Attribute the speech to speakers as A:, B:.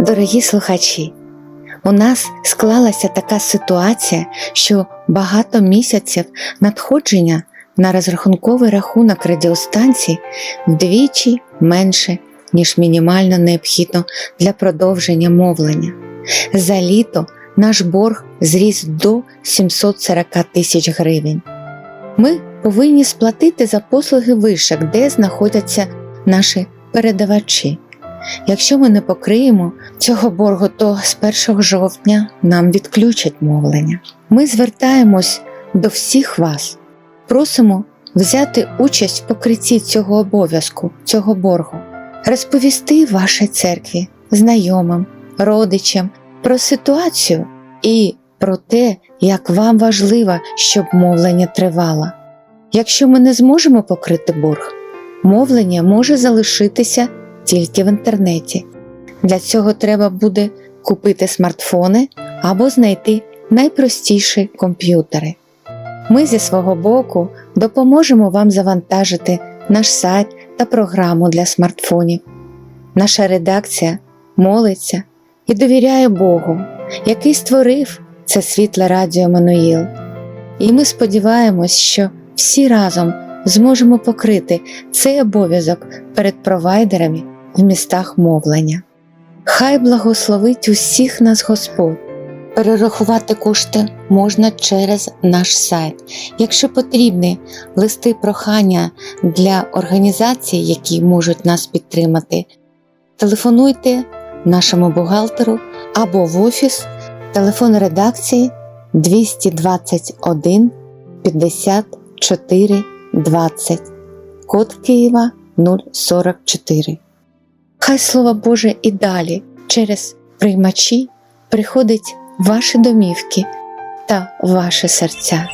A: Дорогі слухачі, у нас склалася така ситуація, що багато місяців надходження на розрахунковий рахунок радіостанцій вдвічі менше, ніж мінімально необхідно для продовження мовлення. За літо наш борг зріс до 740 тисяч гривень. Ми повинні сплатити за послуги вишок, де знаходяться наші передавачі. Якщо ми не покриємо цього боргу, то з 1 жовтня нам відключать мовлення. Ми звертаємось до всіх вас, просимо взяти участь в покритті цього обов'язку, цього боргу, розповісти вашій церкві, знайомим, родичам про ситуацію і про те, як вам важливо, щоб мовлення тривало. Якщо ми не зможемо покрити борг, мовлення може залишитися тільки в інтернеті. Для цього треба буде купити смартфони або знайти найпростіші комп'ютери. Ми зі свого боку допоможемо вам завантажити наш сайт та програму для смартфонів. Наша редакція молиться і довіряє Богу, який створив це світле радіо Мануїл. І ми сподіваємось, що всі разом зможемо покрити цей обов'язок перед провайдерами в містах мовлення. Хай благословить усіх нас Господь. Перерахувати кошти можна через наш сайт. Якщо потрібні листи прохання для організацій, які можуть нас підтримати, телефонуйте нашому бухгалтеру або в офіс, телефон редакції 221 54 20, код Києва 044. Хай Слово Боже і далі через приймачі приходить ваші домівки та ваші серця.